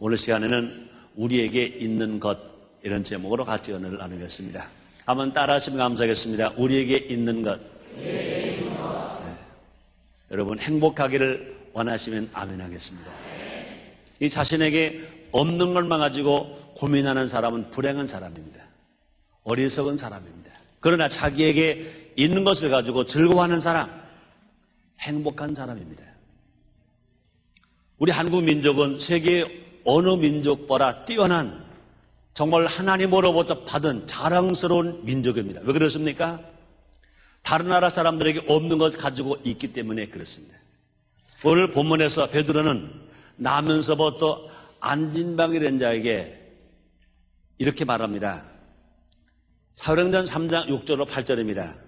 오늘 시간에는 우리에게 있는 것 이런 제목으로 같이 은혜를 나누겠습니다. 한번 따라하시면 감사하겠습니다. 우리에게 있는 것. 네. 여러분 행복하기를 원하시면 아멘 하겠습니다. 이 자신에게 없는 것만 가지고 고민하는 사람은 불행한 사람입니다. 어리석은 사람입니다. 그러나 자기에게 있는 것을 가지고 즐거워하는 사람, 행복한 사람입니다. 우리 한국 민족은 세계 어느 민족보다 뛰어난 정말 하나님으로부터 받은 자랑스러운 민족입니다. 왜 그렇습니까? 다른 나라 사람들에게 없는 것 가지고 있기 때문에 그렇습니다. 오늘 본문에서 베드로는 나면서부터 안진방이 된 자에게 이렇게 말합니다. 사도행전 3장 6절로 8절입니다.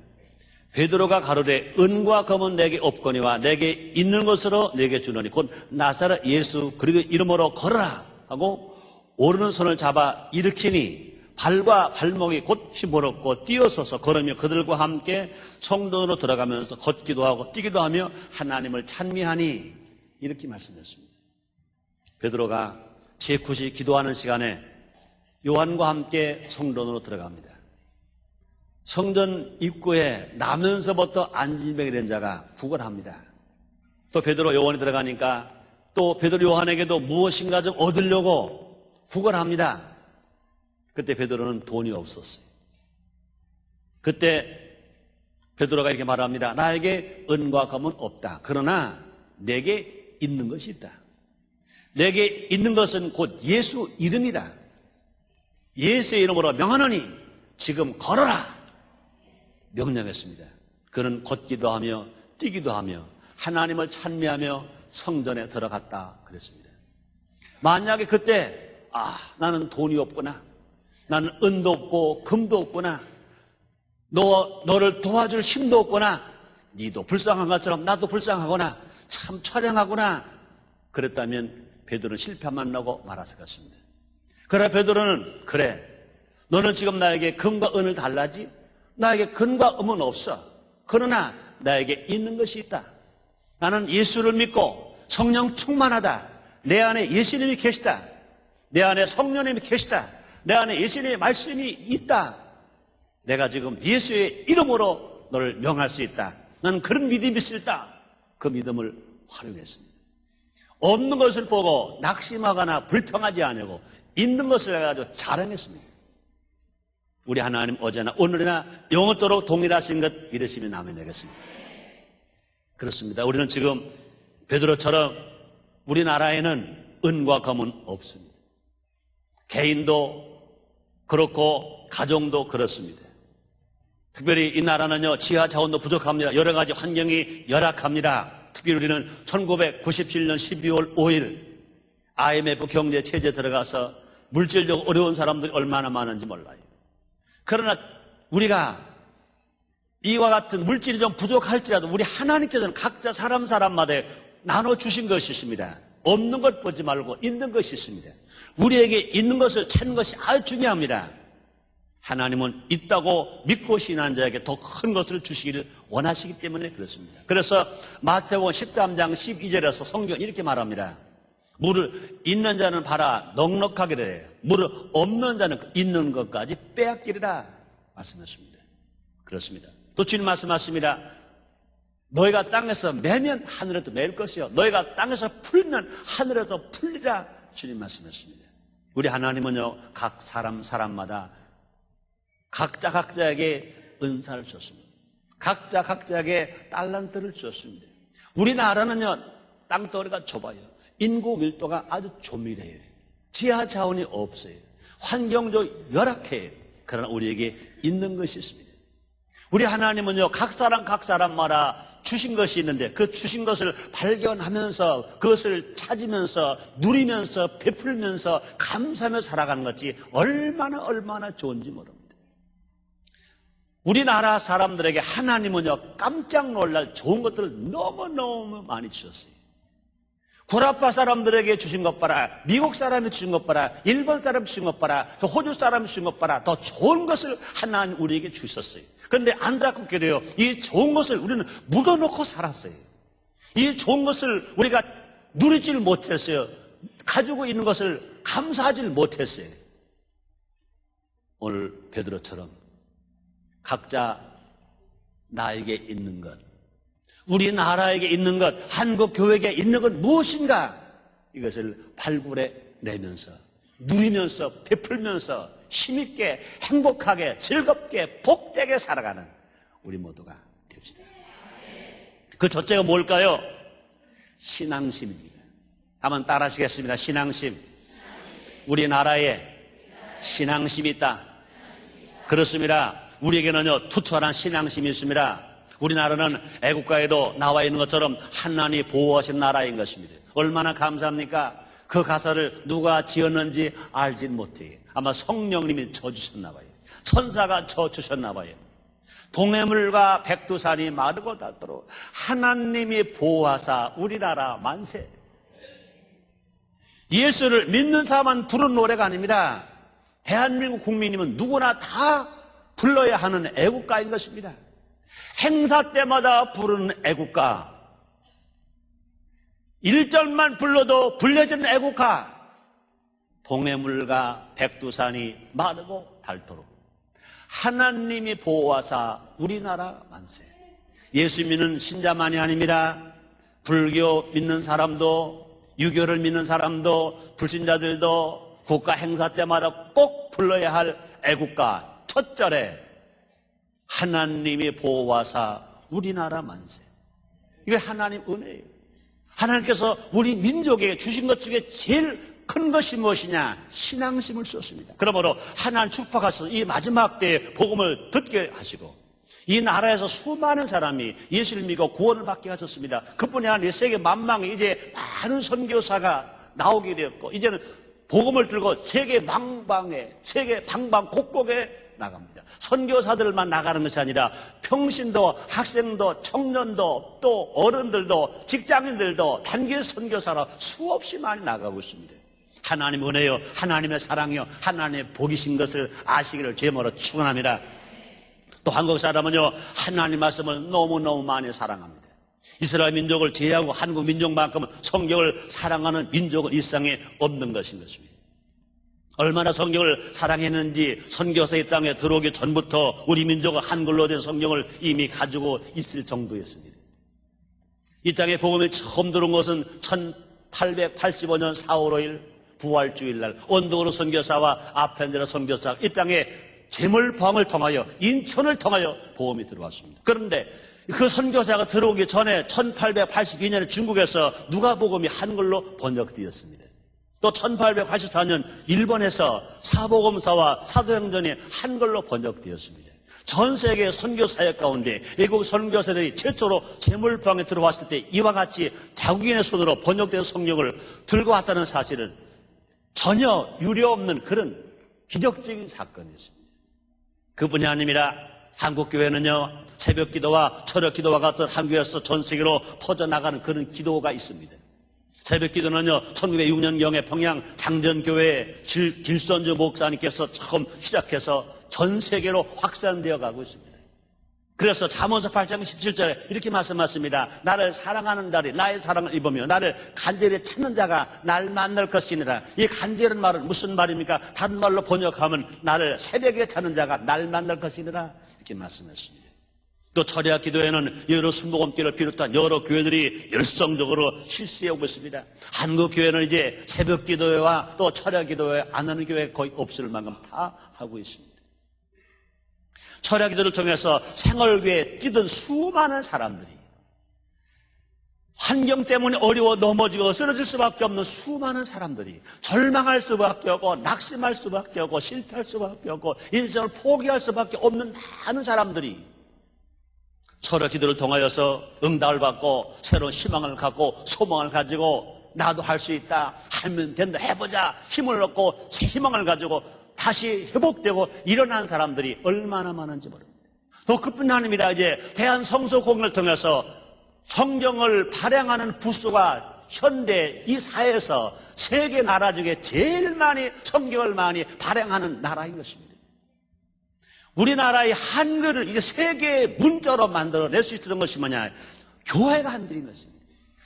베드로가 가로되 은과 금은 내게 없거니와 내게 있는 것으로 내게 주노니 곧 나사렛 예수 그리고 이름으로 걸어라 하고 오르는 손을 잡아 일으키니 발과 발목이 곧 힘으롭고 뛰어서서 걸으며 그들과 함께 성전으로 들어가면서 걷기도 하고 뛰기도 하며 하나님을 찬미하니 이렇게 말씀했습니다. 베드로가 제9시 기도하는 시간에 요한과 함께 성전으로 들어갑니다. 성전 입구에 나면서부터 안진병이 된 자가 구걸합니다. 또 베드로 요한이 들어가니까 또 베드로 요한에게도 무엇인가 좀 얻으려고 구걸합니다. 그때 베드로는 돈이 없었어요. 그때 베드로가 이렇게 말합니다. 나에게 은과 금은 없다. 그러나 내게 있는 것이 있다. 내게 있는 것은 곧 예수 이름이다. 예수의 이름으로 명하노니 지금 걸어라. 명령했습니다. 그는 걷기도 하며 뛰기도 하며 하나님을 찬미하며 성전에 들어갔다 그랬습니다. 만약에 그때 아 나는 돈이 없구나 나는 은도 없고 금도 없구나 너 너를 도와줄 힘도 없구나 니도 불쌍한 것처럼 나도 불쌍하구나 참 처량하구나 그랬다면 베드로는 실패만 나고 말았을 것입니다. 그래 베드로는 그래 너는 지금 나에게 금과 은을 달라지 나에게 근과 음은 없어. 그러나 나에게 있는 것이 있다. 나는 예수를 믿고 성령 충만하다. 내 안에 예수님이 계시다. 내 안에 성령님이 계시다. 내 안에 예수님의 말씀이 있다. 내가 지금 예수의 이름으로 너를 명할 수 있다. 나는 그런 믿음이 있다. 그 믿음을 활용했습니다. 없는 것을 보고 낙심하거나 불평하지 않고 있는 것을 가지고 자랑했습니다. 우리 하나님 어제나 오늘이나 영원토록 동일하신 것 믿으시면 아멘 되겠습니다. 그렇습니다. 우리는 지금 베드로처럼 우리나라에는 은과 금은 없습니다. 개인도 그렇고 가정도 그렇습니다. 특별히 이 나라는요 지하 자원도 부족합니다. 여러 가지 환경이 열악합니다. 특별히 우리는 1997년 12월 5일 IMF 경제 체제 들어가서 물질적 어려운 사람들이 얼마나 많은지 몰라요. 그러나 우리가 이와 같은 물질이 좀 부족할지라도 우리 하나님께서는 각자 사람 사람마다 나눠 주신 것이 있습니다. 없는 것 보지 말고 있는 것이 있습니다. 우리에게 있는 것을 찾는 것이 아주 중요합니다. 하나님은 있다고 믿고 신한 자에게 더 큰 것을 주시기를 원하시기 때문에 그렇습니다. 그래서 마태복음 13장 12절에서 성경 이렇게 말합니다. 물을 있는 자는 봐라 넉넉하게 해요. 물을 없는 자는 있는 것까지 빼앗기리라 말씀하십니다. 그렇습니다. 또 주님 말씀하십니다. 너희가 땅에서 매면 하늘에도 매일 것이요. 너희가 땅에서 풀면 하늘에도 풀리라 주님 말씀하십니다. 우리 하나님은요 각 사람 사람마다 각자 각자에게 은사를 줬습니다. 각자 각자에게 달란트를 줬습니다. 우리나라는요 땅덩어리가 좁아요. 인구 밀도가 아주 조밀해요. 지하 자원이 없어요. 환경도 열악해요. 그러나 우리에게 있는 것이 있습니다. 우리 하나님은요, 각 사람 각 사람마다 주신 것이 있는데 그 주신 것을 발견하면서 그것을 찾으면서 누리면서 베풀면서 감사하며 살아가는 것이 얼마나 얼마나 좋은지 모릅니다. 우리나라 사람들에게 하나님은요, 깜짝 놀랄 좋은 것들을 너무너무 많이 주셨어요. 구라파 사람들에게 주신 것 봐라. 미국 사람이 주신 것 봐라. 일본 사람이 주신 것 봐라. 또 호주 사람이 주신 것 봐라. 더 좋은 것을 하나님 우리에게 주셨어요. 그런데 안타깝게도요. 이 좋은 것을 우리는 묻어놓고 살았어요. 이 좋은 것을 우리가 누리지를 못했어요. 가지고 있는 것을 감사하지 못했어요. 오늘 베드로처럼 각자 나에게 있는 것, 우리나라에게 있는 것, 한국 교회에게 있는 것 무엇인가? 이것을 발굴해 내면서 누리면서 베풀면서 힘있게 행복하게 즐겁게 복되게 살아가는 우리 모두가 됩시다. 그 첫째가 뭘까요? 신앙심입니다. 한번 따라하시겠습니다. 신앙심. 우리나라에 신앙심이 있다. 그렇습니다. 우리에게는요, 투철한 신앙심이 있습니다. 우리나라는 애국가에도 나와 있는 것처럼 하나님 보호하신 나라인 것입니다. 얼마나 감사합니까? 그 가사를 누가 지었는지 알진 못해요. 아마 성령님이 져주셨나 봐요. 천사가 져주셨나 봐요. 동해물과 백두산이 마르고 닳도록 하나님이 보호하사 우리나라 만세. 예수를 믿는 사람만 부른 노래가 아닙니다. 대한민국 국민이면 누구나 다 불러야 하는 애국가인 것입니다. 행사 때마다 부르는 애국가. 1절만 불러도 불려지는 애국가. 동해물과 백두산이 마르고 닳도록 하나님이 보호하사 우리나라 만세. 예수 믿는 신자만이 아닙니다. 불교 믿는 사람도 유교를 믿는 사람도 불신자들도 국가 행사 때마다 꼭 불러야 할 애국가 첫 절에 하나님이 보호하사 우리나라 만세. 이게 하나님 은혜예요. 하나님께서 우리 민족에게 주신 것 중에 제일 큰 것이 무엇이냐? 신앙심을 쏟습니다. 그러므로 하나님 축복하셔서 이 마지막 때에 복음을 듣게 하시고 이 나라에서 수많은 사람이 예수를 믿고 구원을 받게 하셨습니다. 그뿐이 아니라 세계 만방에 이제 많은 선교사가 나오게 되었고 이제는 복음을 들고 세계 망방에 세계 방방곡곡에 나갑니다. 선교사들만 나가는 것이 아니라 평신도 학생도 청년도 또 어른들도 직장인들도 단기 선교사로 수없이 많이 나가고 있습니다. 하나님 은혜요, 하나님의 사랑이요, 하나님의 복이신 것을 아시기를 제모로 축원합니다. 또 한국 사람은요 하나님 말씀을 너무너무 많이 사랑합니다. 이스라엘 민족을 제외하고 한국 민족만큼은 성경을 사랑하는 민족은 일상에 없는 것인 것입니다. 얼마나 성경을 사랑했는지 선교사의 땅에 들어오기 전부터 우리 민족은 한글로 된 성경을 이미 가지고 있을 정도였습니다. 이 땅에 복음이 처음 들어온 것은 1885년 4월 5일 부활주일날 원도로 선교사와 아펜드라 선교사 이 땅에 제물방을 통하여 인천을 통하여 보험이 들어왔습니다. 그런데 그 선교사가 들어오기 전에 1882년에 중국에서 누가복음이 한글로 번역되었습니다. 또 1884년 일본에서 사복음사와 사도행전이 한글로 번역되었습니다. 전 세계 선교 사역 가운데 외국 선교사들이 최초로 제물방에 들어왔을 때 이와 같이 자국인의 손으로 번역된 성경을 들고 왔다는 사실은 전혀 유례 없는 그런 기적적인 사건이었습니다. 그뿐이 아닙니다. 한국 교회는요 새벽 기도와 철학 기도와 같은 한국에서 전 세계로 퍼져나가는 그런 기도가 있습니다. 새벽 기도는요 1906년경에 평양 장전교회 길선주 목사님께서 처음 시작해서 전 세계로 확산되어 가고 있습니다. 그래서 잠언서 8장 17절에 이렇게 말씀하십니다. 나를 사랑하는 자리 나의 사랑을 입으며 나를 간절히 찾는 자가 날 만날 것이니라. 이 간절한 말은 무슨 말입니까? 다른 말로 번역하면 나를 새벽에 찾는 자가 날 만날 것이니라. 이렇게 말씀했습니다. 또 철야 기도에는 여러 순복음길을 비롯한 여러 교회들이 열성적으로 실시하고 있습니다. 한국 교회는 이제 새벽 기도회와 또 철야 기도회 안 하는 교회 거의 없을 만큼 다 하고 있습니다. 철야 기도를 통해서 생활교에 뛰던 수많은 사람들이 환경 때문에 어려워 넘어지고 쓰러질 수밖에 없는 수많은 사람들이 절망할 수밖에 없고 낙심할 수밖에 없고 실패할 수밖에 없고 인생을 포기할 수밖에 없는 많은 사람들이 철야 기도를 통하여서 응답을 받고 새로운 희망을 갖고 소망을 가지고 나도 할 수 있다 하면 된다 해보자 힘을 얻고 새 희망을 가지고 다시 회복되고 일어난 사람들이 얼마나 많은지 모릅니다. 또 그뿐 아닙니다. 이제 대한 성서 공을 통해서 성경을 발행하는 부수가 현대 이 사회에서 세계 나라 중에 제일 많이 성경을 많이 발행하는 나라인 것입니다. 우리나라의 한글을 이제 세계의 문자로 만들어낼 수 있었던 것이 뭐냐? 교회가 한들인 것입니다.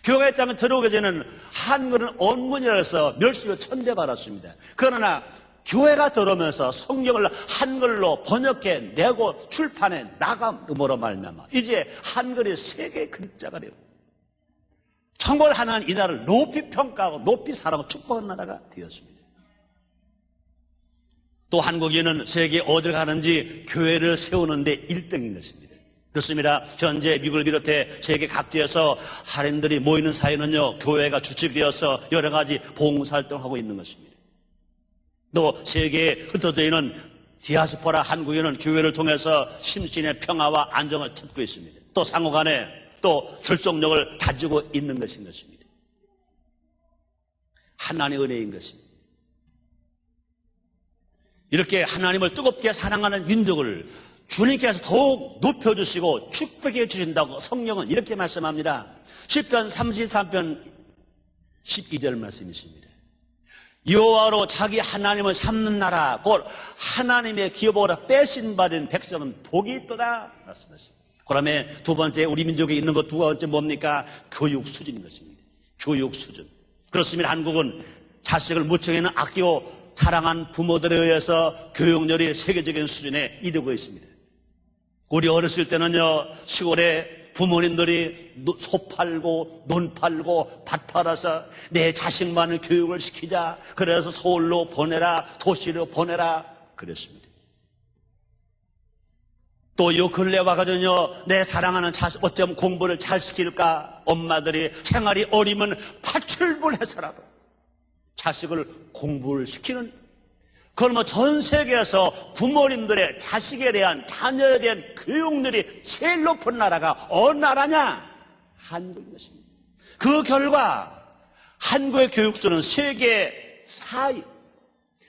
교회 땅에 들어오기 전에는 한글은 언문이라서 멸시로 천대받았습니다. 그러나 교회가 들어오면서 성경을 한글로 번역해 내고 출판해 나감으로 말미암아 이제 한글이 세계 글자가 되고 정말 하나님 이 나라를 높이 평가하고 높이 사랑하고 축복하는 나라가 되었습니다. 또 한국인은 세계 어딜 가는지 교회를 세우는데 1등인 것입니다. 그렇습니다. 현재 미국을 비롯해 세계 각지에서 할인들이 모이는 사이는요, 교회가 주축되어서 여러 가지 봉사활동하고 있는 것입니다. 또 세계에 흩어져 있는 디아스포라 한국인은 교회를 통해서 심신의 평화와 안정을 찾고 있습니다. 또 상호 간에 또 결속력을 가지고 있는 것인 것입니다. 하나님의 은혜인 것입니다. 이렇게 하나님을 뜨겁게 사랑하는 민족을 주님께서 더욱 높여주시고 축복해 주신다고 성령은 이렇게 말씀합니다. 10편 33편 12절 말씀이십니다. 여호와로 자기 하나님을 삼는 나라 곧 하나님의 기업으로 빼신 바된 백성은 복이 있도다 말씀하십니다. 그다음에 두 번째 우리 민족에 있는 것 두 번째 뭡니까? 교육 수준인 것입니다. 교육 수준. 그렇습니다. 한국은 자식을 무척이나 아끼고 사랑한 부모들에 의해서 교육열이 세계적인 수준에 이르고 있습니다. 우리 어렸을 때는요, 시골에 부모님들이 노- 소 팔고, 논 팔고, 밭 팔아서 내 자식만을 교육을 시키자. 그래서 서울로 보내라, 도시로 보내라. 그랬습니다. 또 요 근래 와가지고요, 내 사랑하는 자식, 어쩜 공부를 잘 시킬까? 엄마들이 생활이 어리면 파출부해서라도 자식을 공부를 시키는 그러면 전 세계에서 부모님들의 자식에 대한 자녀에 대한 교육률이 제일 높은 나라가 어느 나라냐? 한국인 것입니다. 그 결과 한국의 교육수는 세계 4위,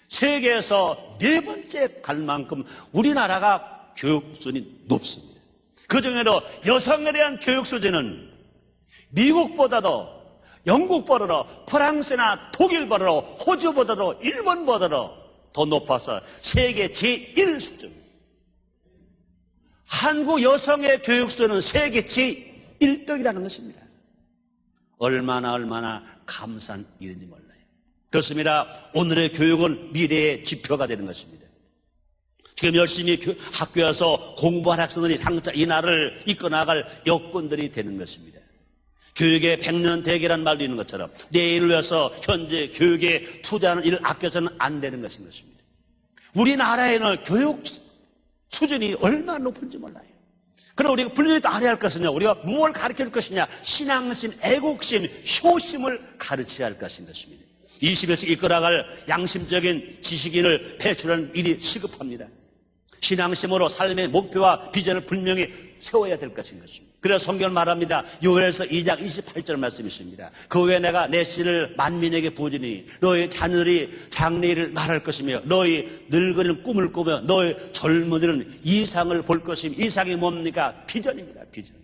세계에서 네 번째 갈 만큼 우리나라가 교육 수준이 높습니다. 그 중에도 여성에 대한 교육 수준은 미국보다도 영국보다도 프랑스나 독일보다도 호주보다도 일본보다도 더 높아서 세계 제1 수준. 한국 여성의 교육 수준은 세계 제1등이라는 것입니다. 얼마나 얼마나 감사한 일인지 몰라요. 그렇습니다. 오늘의 교육은 미래의 지표가 되는 것입니다. 지금 열심히 교- 학교에서 공부한 학생들이 장차 이 나라를 이끌어나갈 여건들이 되는 것입니다. 교육의 백년 대계란 말도 있는 것처럼 내일을 위해서 현재 교육에 투자하는 일을 아껴서는 안 되는 것인 것입니다. 우리나라에는 교육 수준이 얼마나 높은지 몰라요. 그럼 우리가 분명히 또 알아야 할 것은요, 우리가 무엇을 가르쳐 줄 것이냐, 신앙심, 애국심, 효심을 가르쳐야 할 것인 것입니다. 21세기 이끌어갈 양심적인 지식인을 배출하는 일이 시급합니다. 신앙심으로 삶의 목표와 비전을 분명히 세워야 될 것인 것입니다. 그래서 성경 말합니다. 요엘서 2장 28절 말씀이 있습니다. 그 후에 내가 내 씨를 만민에게 부으니 너희 자녀들이 장래일을 말할 것이며 너희 늙은이는 꿈을 꾸며 너희 젊은이는 이상을 볼 것이며 이상이 뭡니까? 비전입니다. 비전.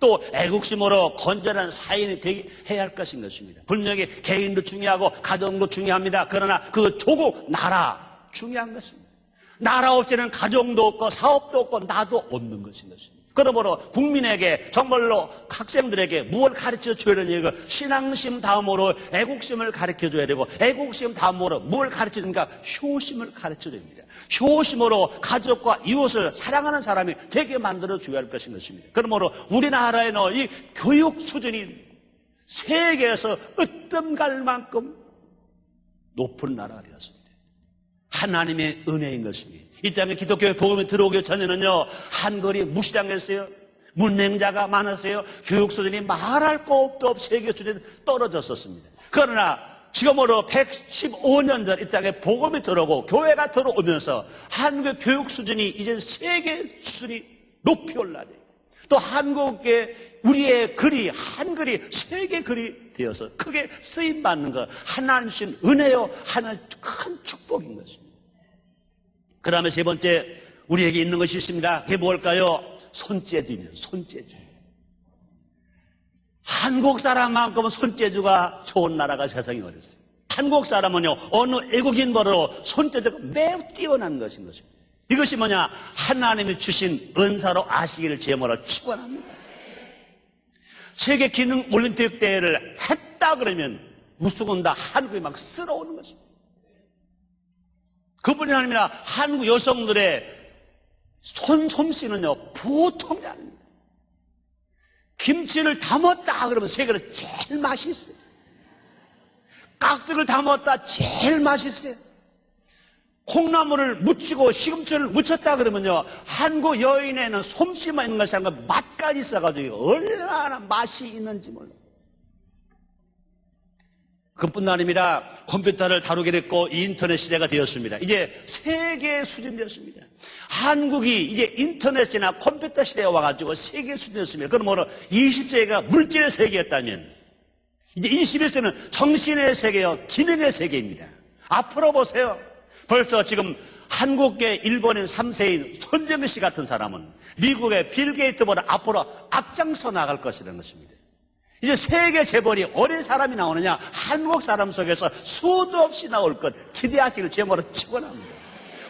또 애국심으로 건전한 사인이 되게 해야 할 것인 것입니다. 분명히 개인도 중요하고 가정도 중요합니다. 그러나 그 조국 나라 중요한 것입니다. 나라 없이는 가정도 없고 사업도 없고 나도 없는 것인 것입니다. 그러므로 국민에게 정말로 학생들에게 무엇을 가르쳐 줘야 되냐 그 신앙심 다음으로 애국심을 가르쳐 줘야 되고 애국심 다음으로 가르쳐 주니까 효심을 가르쳐 야 됩니다. 효심으로 가족과 이웃을 사랑하는 사람이 되게 만들어 줘야 할 것인 것입니다. 그러므로 우리나라에는 이 교육 수준이 세계에서 으뜸갈 만큼 높은 나라가 되었습니다. 하나님의 은혜인 것입니다. 이 땅에 기독교의 복음이 들어오기 전에는요, 한글이 무시당했어요. 문맹자가 많았어요. 교육 수준이 말할 것도 없이 세계 수준이 떨어졌었습니다. 그러나 지금으로 115년 전 이 땅에 복음이 들어오고 교회가 들어오면서 한국의 교육 수준이 이제 세계 수준이 높이 올라야 돼요. 또 한국의 우리의 글이 한글이 세계 글이 되어서 크게 쓰임 받는 것 하나님 주신 은혜요 하나님 큰 축복인 것입니다. 그 다음에 세 번째 우리에게 있는 것이 있습니다. 그게 뭘까요? 손재주입니다. 손재주. 한국 사람만큼은 손재주가 좋은 나라가 세상에 어딨어요. 한국 사람은요 어느 애국인보다도 손재주가 매우 뛰어난 것인 것입니다. 이것이 뭐냐? 하나님이 주신 은사로 아시기를 제모로 축원합니다. 세계 기능 올림픽 대회를 했다 그러면 무수건 다 한국이 막 쓸어오는 것입니다. 그뿐이 아니라 한국 여성들의 손 솜씨는요 보통이 아닙니다. 김치를 담았다 그러면 세계로 제일 맛있어요. 깍두기를 담았다 제일 맛있어요. 콩나물을 묻히고 시금치를 묻혔다 그러면요 한국 여인에는 솜씨만 있는 것이 아니라 맛까지 있어가지고 얼마나 맛이 있는지 몰라요. 그뿐 아닙니다. 컴퓨터를 다루게 됐고 인터넷 시대가 되었습니다. 이제 세계 수준 되었습니다. 한국이 이제 인터넷이나 컴퓨터 시대에 와가지고 세계 수준 되었습니다. 그러므로 20세기가 물질의 세계였다면 이제 21세기는 정신의 세계요, 기능의 세계입니다. 앞으로 보세요. 벌써 지금 한국계 일본인 3세인 손정근 씨 같은 사람은 미국의 빌 게이트보다 앞으로 앞장서 나갈 것이라는 것입니다. 이제 세계 재벌이 어린 사람이 나오느냐 한국 사람 속에서 수도 없이 나올 것 기대하시길 제목으로 축원합니다.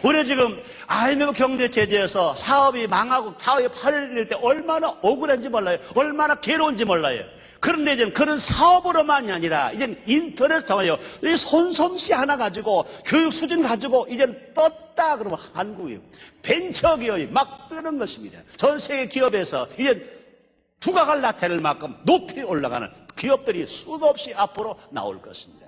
우리 지금 IMF 경제 제재에서 사업이 망하고 사업이 팔릴 때 얼마나 억울한지 몰라요. 얼마나 괴로운지 몰라요. 그런데 이제 그런 사업으로만이 아니라 이제 인터넷 통하여 이 손솜씨 하나 가지고 교육 수준 가지고 이제 떴다 그러면 한국이 벤처 기업이 막 뜨는 것입니다. 전 세계 기업에서 이제 두각을 나타낼 만큼 높이 올라가는 기업들이 수도 없이 앞으로 나올 것입니다.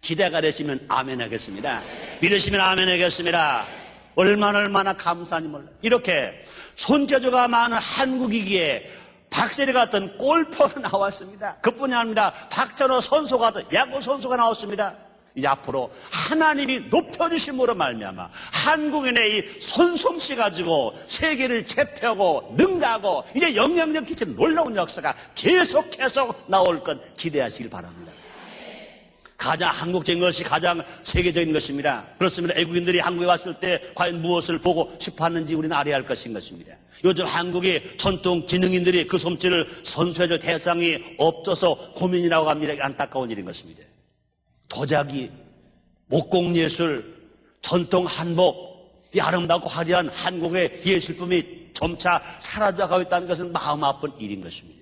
기대가 되시면 아멘 하겠습니다. 믿으시면 아멘 하겠습니다. 얼마나 얼마나 감사한지 몰라요. 이렇게 손재주가 많은 한국이기에 박세리 같은 골퍼가 나왔습니다. 그뿐이 아니라 박찬호 선수 같은 야구 선수가 나왔습니다. 이제 앞으로 하나님이 높여주심으로 말미암아 한국인의 이 손솜씨 가지고 세계를 제패하고 능가하고 이제 영향력 끼치는 놀라운 역사가 계속 계속 나올 것 기대하시길 바랍니다. 가장 한국적인 것이 가장 세계적인 것입니다. 그렇습니다. 외국인들이 한국에 왔을 때 과연 무엇을 보고 싶어 하는지 우리는 알아야 할 것인 것입니다. 요즘 한국의 전통 지능인들이 그 솜씨를 선수해줄 대상이 없어서 고민이라고 합니다. 안타까운 일인 것입니다. 도자기, 목공예술, 전통 한복, 이 아름답고 화려한 한국의 예술품이 점차 사라져가고 있다는 것은 마음 아픈 일인 것입니다.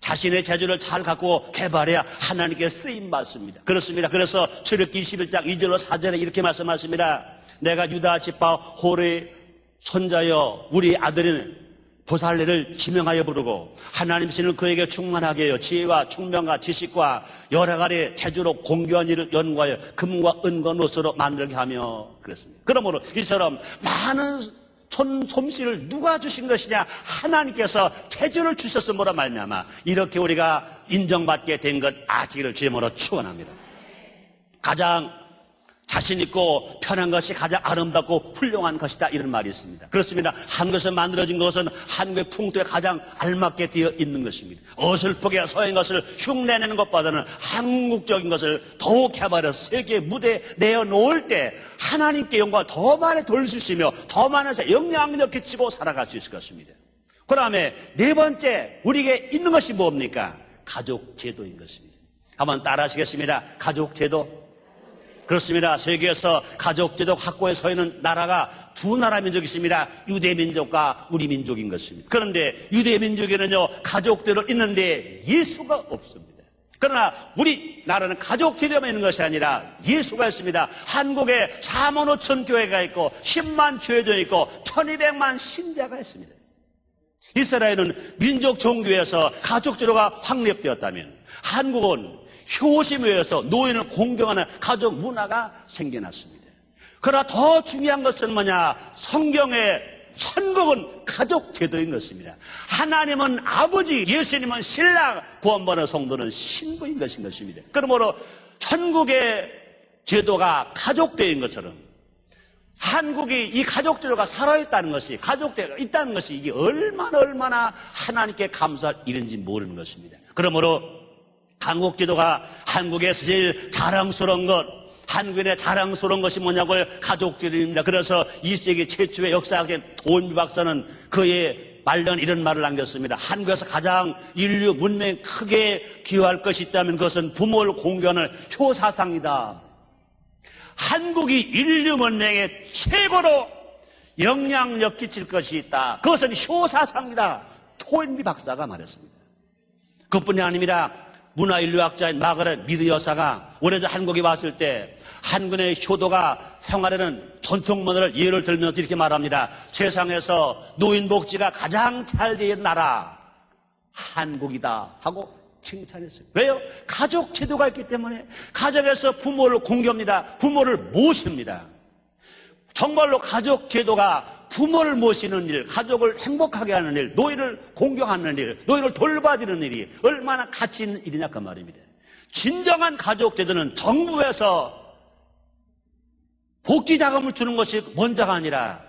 자신의 재주를 잘 갖고 개발해야 하나님께 쓰임 받습니다. 그렇습니다. 그래서 출애기 21장 2절로 4절에 이렇게 말씀하십니다. 내가 유다 지파 호르의 손자여 우리 아들인 보살레를 지명하여 부르고 하나님 신을 그에게 충만하게 하여 지혜와 총명과 지식과 여러 가지 재주로 공교한 일을 연구하여 금과 은과 노스로 만들게 하며 그랬습니다. 그러므로 이처럼 많은 손 솜씨를 누가 주신 것이냐 하나님께서 재주를 주셨음으로 말미암아 이렇게 우리가 인정받게 된 것 아직을 주님으로 축원합니다. 가장 자신 있고 편한 것이 가장 아름답고 훌륭한 것이다 이런 말이 있습니다. 그렇습니다. 한국에서 만들어진 것은 한국의 풍토에 가장 알맞게 되어 있는 것입니다. 어설프게 서양 것을 흉내내는 것보다는 한국적인 것을 더욱 개발해서 세계 무대에 내어놓을 때 하나님께 영광을 더 많이 돌리시며 더 많은 영향력 끼치고 살아갈 수 있을 것입니다. 그 다음에 네 번째 우리에게 있는 것이 뭡니까? 가족 제도인 것입니다. 한번 따라 하시겠습니다. 가족 제도. 그렇습니다. 세계에서 가족제도 확고에 서 있는 나라가 두 나라 민족이 있습니다. 유대 민족과 우리 민족인 것입니다. 그런데 유대 민족에는요, 가족대로 있는데 예수가 없습니다. 그러나 우리 나라는 가족 제도만 있는 것이 아니라 예수가 있습니다. 한국에 4만 5천 교회가 있고 10만 죄도 있고 1200만 신자가 있습니다. 이스라엘은 민족 종교에서 가족 제도가 확립되었다면 한국은 효심에서 노인을 공경하는 가족 문화가 생겨났습니다. 그러나 더 중요한 것은 뭐냐? 성경의 천국은 가족 제도인 것입니다. 하나님은 아버지, 예수님은 신랑, 구원받은 성도는 신부인 것인 것입니다. 그러므로 천국의 제도가 가족대인 것처럼 한국이 이 가족 제도가 살아있다는 것이 가족대가 있다는 것이 이게 얼마나 얼마나 하나님께 감사할 일인지 모르는 것입니다. 그러므로 한국 제도가 한국에서 제일 자랑스러운 것, 한국인의 자랑스러운 것이 뭐냐고요? 가족들입니다. 그래서 20세기 최초의 역사학의 도인비 박사는 그의 말년 이런 말을 남겼습니다. 한국에서 가장 인류 문명에 크게 기여할 것이 있다면 그것은 부모를 공경하는 효사상이다. 한국이 인류 문명에 최고로 영향력 끼칠 것이 있다. 그것은 효사상이다. 토인비 박사가 말했습니다. 그뿐이 아닙니다. 문화인류학자인 마가렛 미드 여사가 오래전 한국에 왔을 때 한국의 효도가 생활하는 전통 문화를 예를 들면서 이렇게 말합니다. 세상에서 노인 복지가 가장 잘 된 나라 한국이다 하고 칭찬했어요. 왜요? 가족 제도가 있기 때문에 가정에서 부모를 공경합니다. 부모를 모십니다. 정말로 가족 제도가 부모를 모시는 일, 가족을 행복하게 하는 일, 노인을 공경하는 일, 노인을 돌봐드리는 일이 얼마나 가치 있는 일이냐 그 말입니다. 진정한 가족 제도는 정부에서 복지 자금을 주는 것이 먼저가 아니라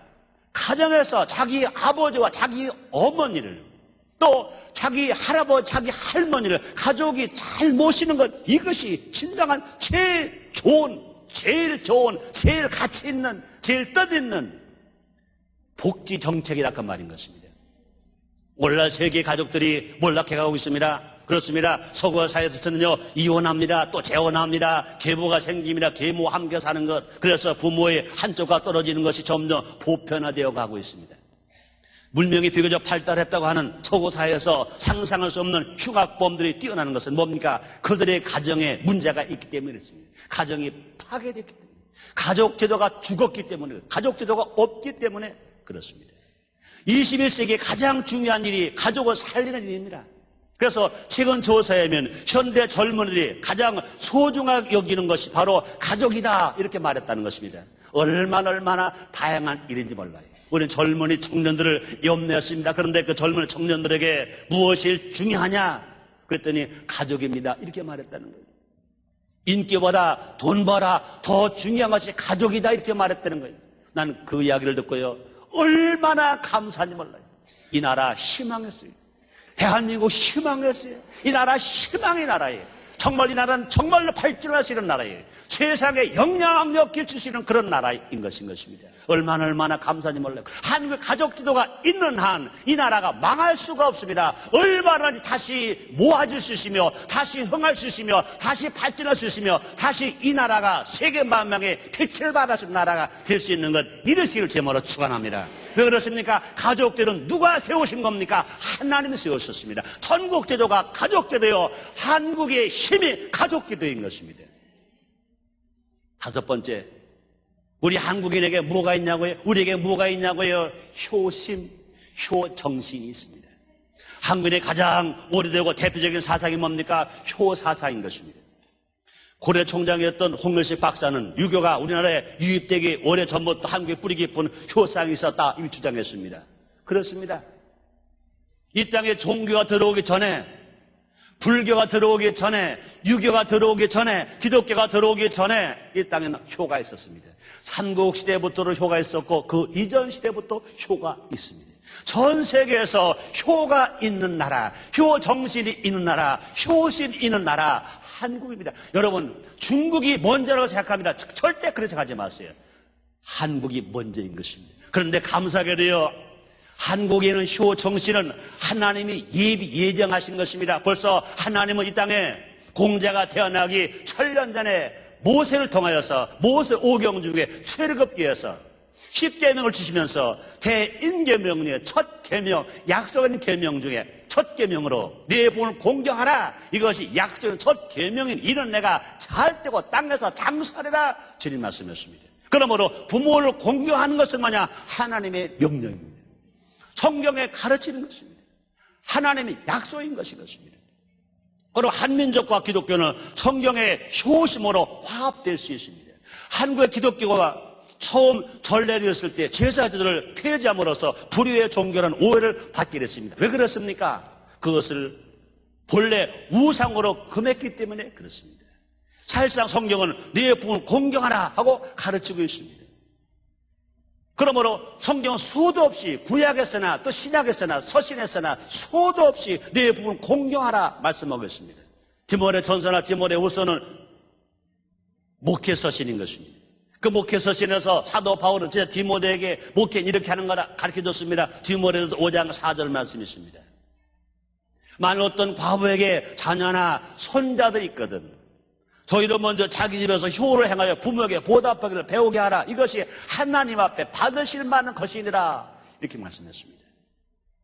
가정에서 자기 아버지와 자기 어머니를 또 자기 할아버지, 자기 할머니를 가족이 잘 모시는 것 이것이 진정한 제일 좋은, 제일 좋은, 제일 가치 있는, 제일 뜻 있는 복지 정책이라 그 말인 것입니다. 오늘날 세계 가족들이 몰락해가고 있습니다. 그렇습니다. 서구 사회에서는요 이혼합니다. 또 재혼합니다. 계모가 생깁니다. 계모 함께 사는 것. 그래서 부모의 한쪽과 떨어지는 것이 점점 보편화되어 가고 있습니다. 물명이 비교적 발달했다고 하는 서구 사회에서 상상할 수 없는 흉악범들이 뛰어나는 것은 뭡니까? 그들의 가정에 문제가 있기 때문에 그렇습니다. 가정이 파괴됐기 때문에. 가족 제도가 죽었기 때문에, 가족 제도가 없기 때문에 그렇습니다. 21세기의 가장 중요한 일이 가족을 살리는 일입니다. 그래서 최근 조사에 하면 현대 젊은이들이 가장 소중하게 여기는 것이 바로 가족이다 이렇게 말했다는 것입니다. 얼마나 얼마나 다양한 일인지 몰라요. 우리는 젊은이 청년들을 염려했습니다. 그런데 그 젊은 청년들에게 무엇이 중요하냐? 그랬더니 가족입니다. 이렇게 말했다는 거예요. 인기보다 돈보다 더 중요한 것이 가족이다 이렇게 말했다는 거예요. 나는 그 이야기를 듣고요. 얼마나 감사한지 몰라요. 이 나라 희망했어요. 대한민국 희망했어요. 이 나라 희망의 나라예요. 정말 이 나라는 정말로 발전할 수 있는 나라예요. 세상에 영향력 있는 그런 나라인 것인 것입니다. 얼마나 얼마나 감사한지 몰라요. 한국 가족 지도가 있는 한 이 나라가 망할 수가 없습니다. 얼마나 다시 모아질 수 있으며 다시 흥할 수 있으며 다시 발전할 수 있으며 다시 이 나라가 세계 만명의 빛을 발하는 나라가 될 수 있는 것 이르시기를 제모로 축원합니다. 왜 그렇습니까? 가족들은 누가 세우신 겁니까? 하나님이 세우셨습니다. 천국 제도가 가족 제도요. 한국의 힘이 가족 제도인 것입니다. 다섯 번째, 우리 한국인에게 뭐가 있냐고요? 우리에게 뭐가 있냐고요? 효심, 효정신이 있습니다. 한국인의 가장 오래되고 대표적인 사상이 뭡니까? 효사상인 것입니다. 고려 총장이었던 홍일식 박사는 유교가 우리나라에 유입되기 오래 전부터 한국에 뿌리 깊은 효상이 있었다 이렇게 주장했습니다. 그렇습니다. 이 땅에 종교가 들어오기 전에 불교가 들어오기 전에 유교가 들어오기 전에 기독교가 들어오기 전에 이 땅에는 효가 있었습니다. 삼국 시대부터도 효가 있었고 그 이전 시대부터 효가 있습니다. 전 세계에서 효가 있는 나라, 효 정신이 있는 나라, 효신 있는 나라 한국입니다. 여러분 중국이 먼저라고 생각합니다. 절대 그렇게 생각하지 마세요. 한국이 먼저인 것입니다. 그런데 감사하게도요. 한국에는 효 정신은 하나님이 예비 예정하신 것입니다. 벌써 하나님은 이 땅에 공자가 태어나기 천년 전에 모세를 통하여서 모세 오경 중에 출애굽기에서 십계명을 주시면서 대인계명의 첫 계명, 약속한 계명 중에 첫 계명으로 내 부모를 공경하라. 이것이 약속한 첫 계명인 이는 내가 잘 되고 땅에서 장사하라. 주님 말씀이었습니다. 그러므로 부모를 공경하는 것은 뭐냐? 하나님의 명령입니다. 성경에 가르치는 것입니다. 하나님의 약속인 것인 것입니다. 그리고 한민족과 기독교는 성경의 효심으로 화합될 수 있습니다. 한국의 기독교가 처음 전례되었을 때 제사들을 폐지함으로써 불의의 종교라는 오해를 받게 됐습니다. 왜 그렇습니까? 그것을 본래 우상으로 금했기 때문에 그렇습니다. 사실상 성경은 네 부모를 공경하라 하고 가르치고 있습니다. 그러므로 성경은 수도 없이 구약에서나 또 신약에서나 서신에서나 수도 없이 네 부분 공경하라 말씀하고 있습니다. 디모레 전서나 디모레 후서는 목회 서신인 것입니다. 그 목회 서신에서 사도 바울은 제 디모데에게 목회 이렇게 하는 거라 가르쳐 줬습니다. 디모데에서 5장 4절 말씀이 있습니다. 만일 어떤 과부에게 자녀나 손자들이 있거든. 저희도 먼저 자기 집에서 효를 행하여 부모에게 보답하기를 배우게 하라. 이것이 하나님 앞에 받으실 만한 것이니라. 이렇게 말씀했습니다.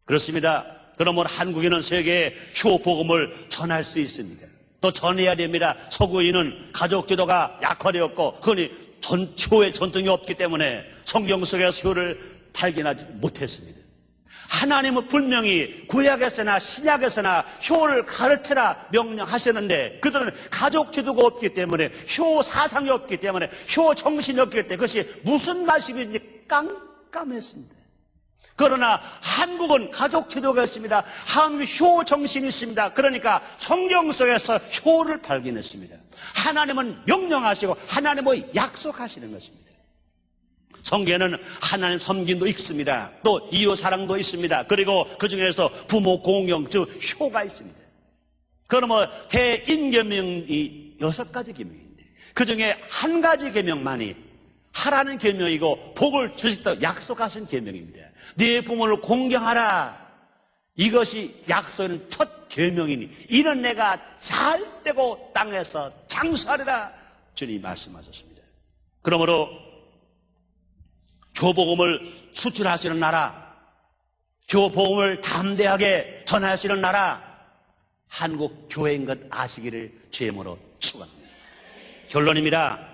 그렇습니다. 그러면 한국인은 세계에 효 복음을 전할 수 있습니다. 또 전해야 됩니다. 서구인은 가족 제도가 약화되었고 흔히 전, 효의 전통이 없기 때문에 성경 속에서 효를 발견하지 못했습니다. 하나님은 분명히 구약에서나 신약에서나 효를 가르쳐라 명령하셨는데 그들은 가족 제도가 없기 때문에 효 사상이 없기 때문에 효 정신이 없기 때문에 그것이 무슨 말씀인지 깜깜했습니다. 그러나 한국은 가족 제도가 있습니다. 한국 효 정신이 있습니다. 그러니까 성경 속에서 효를 발견했습니다. 하나님은 명령하시고 하나님은 약속하시는 것입니다. 성경에는 하나님 섬김도 있습니다. 또 이웃 사랑도 있습니다. 그리고 그 중에서 부모 공경, 즉 효가 있습니다. 그러면 대인계명이 여섯 가지 계명인데 그 중에 한 가지 계명만이 하라는 계명이고 복을 주시다 약속하신 계명입니다. 네 부모를 공경하라. 이것이 약속은 첫 계명이니 이는 내가 잘 되고 땅에서 장수하리라 주님 말씀하셨습니다. 그러므로 교복음을 수출하시는 나라, 교복음을 담대하게 전하시는 나라, 한국 교회인 것 아시기를 죄물로 축원합니다. 결론입니다.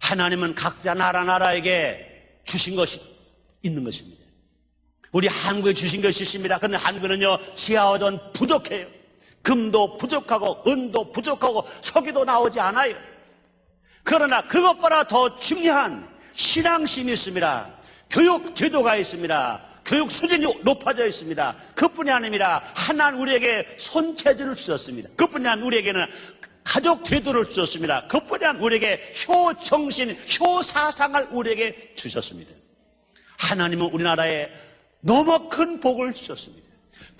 하나님은 각자 나라 나라에게 주신 것이 있는 것입니다. 우리 한국에 주신 것이 있습니다. 그런데 한국은요, 지하화전 부족해요. 금도 부족하고, 은도 부족하고, 석유도 나오지 않아요. 그러나 그것보다 더 중요한 신앙심이 있습니다. 교육 제도가 있습니다. 교육 수준이 높아져 있습니다. 그뿐이 아닙니다. 하나님 우리에게 손재주를 주셨습니다. 그뿐이 아니라 우리에게는 가족 제도를 주셨습니다. 그뿐이 아니라 우리에게 효 정신, 효 사상을 우리에게 주셨습니다. 하나님은 우리나라에 너무 큰 복을 주셨습니다.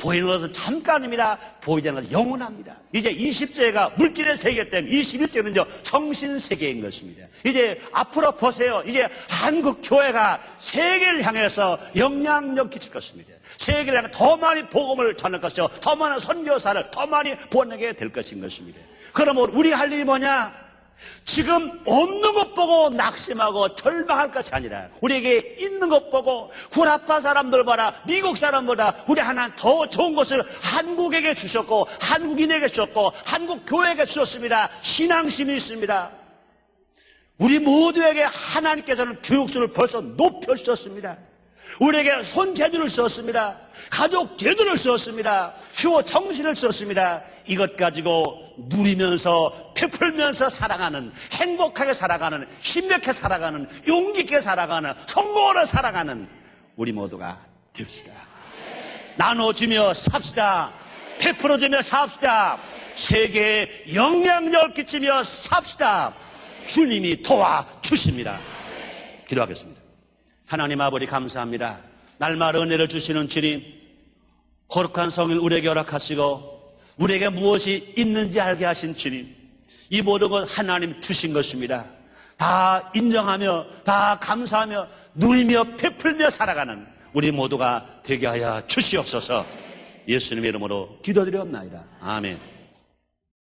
보이는 것은 잠깐입니다. 보이지 않는 것은 영원합니다. 이제 20세가 물질의 세계 때문에 21세는요, 정신세계인 것입니다. 이제 앞으로 보세요. 이제 한국 교회가 세계를 향해서 영향력 끼칠 것입니다. 세계를 향해 더 많이 복음을 전할 것이요. 더 많은 선교사를 더 많이 보내게 될 것인 것입니다. 그러면 우리 할 일이 뭐냐? 지금 없는 것 보고 낙심하고 절망할 것이 아니라 우리에게 있는 것 보고 구라파 사람들 봐라 미국 사람보다 우리 하나 더 좋은 것을 한국에게 주셨고 한국인에게 주셨고 한국 교회에게 주셨습니다. 신앙심이 있습니다. 우리 모두에게 하나님께서는 교육수를 벌써 높여주셨습니다 우리에게 손재주를 썼습니다. 가족 제도를 썼습니다. 휴 정신을 썼습니다. 이것 가지고 누리면서 베풀면서 살아가는 행복하게 살아가는 힘있게 살아가는 용기 있게 살아가는 성공으로 살아가는 우리 모두가 됩시다. 나눠주며 삽시다. 베풀어주며 삽시다. 세계에 영향력을 끼치며 삽시다. 주님이 도와주십니다. 기도하겠습니다. 하나님 아버지 감사합니다. 날마다 은혜를 주시는 주님, 거룩한 성일 우리에게 허락하시고 우리에게 무엇이 있는지 알게 하신 주님, 이 모든 것 하나님 주신 것입니다. 다 인정하며 다 감사하며 누리며 베풀며 살아가는 우리 모두가 되게 하여 주시옵소서. 예수님의 이름으로 기도드리옵나이다. 아멘.